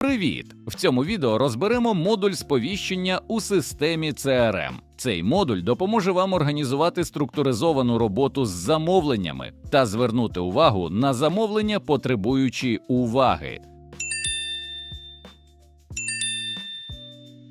Привіт! В цьому відео розберемо модуль сповіщення у системі CRM. Цей модуль допоможе вам організувати структуризовану роботу з замовленнями та звернути увагу на замовлення, потребуючі уваги.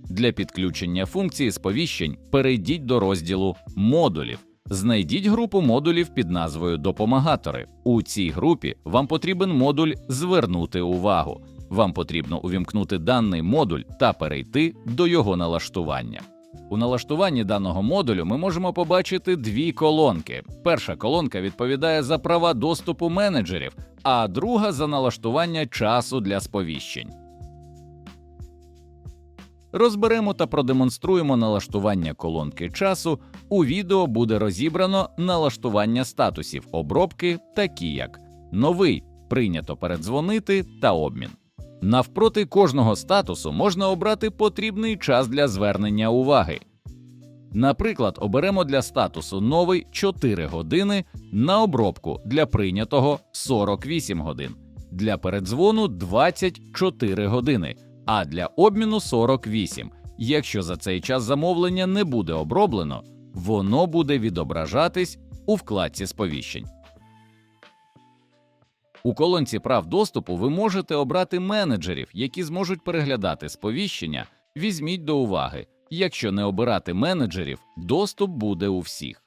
Для підключення функції сповіщень перейдіть до розділу модулів. Знайдіть групу модулів під назвою Допомагатори. У цій групі вам потрібен модуль Звернути увагу. Вам потрібно увімкнути даний модуль та перейти до його налаштування. У налаштуванні даного модулю ми можемо побачити дві колонки. Перша колонка відповідає за права доступу менеджерів, а друга за налаштування часу для сповіщень. Розберемо та продемонструємо налаштування колонки часу. У відео буде розібрано налаштування статусів обробки, такі як новий, прийнято передзвонити та обмін. Навпроти кожного статусу можна обрати потрібний час для звернення уваги. Наприклад, оберемо для статусу новий 4 години на обробку для прийнятого 48 годин, для передзвону 24 години, а для обміну 48. Якщо за цей час замовлення не буде оброблено, воно буде відображатись у вкладці сповіщень. У колонці прав доступу ви можете обрати менеджерів, які зможуть переглядати сповіщення. Візьміть до уваги. Якщо не обирати менеджерів, доступ буде у всіх.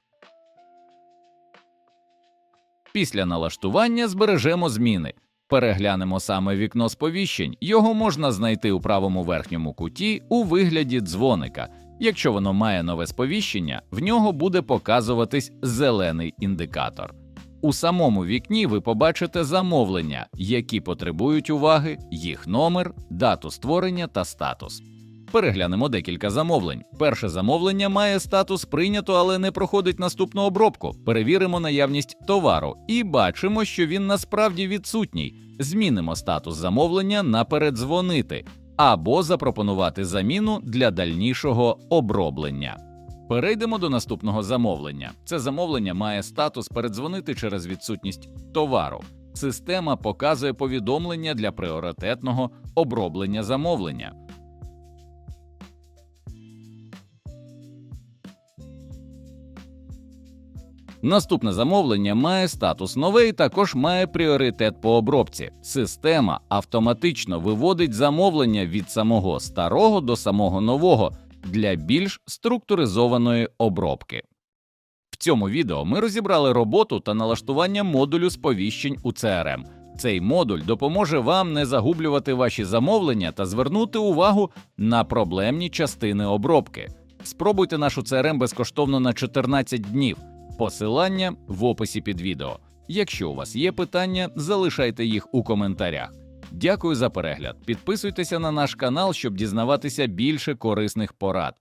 Після налаштування збережемо зміни. Переглянемо саме вікно сповіщень. Його можна знайти у правому верхньому куті у вигляді дзвоника. Якщо воно має нове сповіщення, в нього буде показуватись зелений індикатор. У самому вікні ви побачите замовлення, які потребують уваги, їх номер, дату створення та статус. Переглянемо декілька замовлень. Перше замовлення має статус прийнято, але не проходить наступну обробку. Перевіримо наявність товару і бачимо, що він насправді відсутній. Змінимо статус замовлення на передзвонити або запропонувати заміну для дальнішого оброблення. Перейдемо до наступного замовлення. Це замовлення має статус передзвонити через відсутність товару. Система показує повідомлення для пріоритетного оброблення замовлення. Наступне замовлення має статус нове і також має пріоритет по обробці. Система автоматично виводить замовлення від самого старого до самого нового для більш структуризованої обробки. В цьому відео ми розібрали роботу та налаштування модулю сповіщень у CRM. Цей модуль допоможе вам не загублювати ваші замовлення та звернути увагу на проблемні частини обробки. Спробуйте нашу CRM безкоштовно на 14 днів. Посилання в описі під відео. Якщо у вас є питання, залишайте їх у коментарях. Дякую за перегляд. Підписуйтеся на наш канал, щоб дізнаватися більше корисних порад.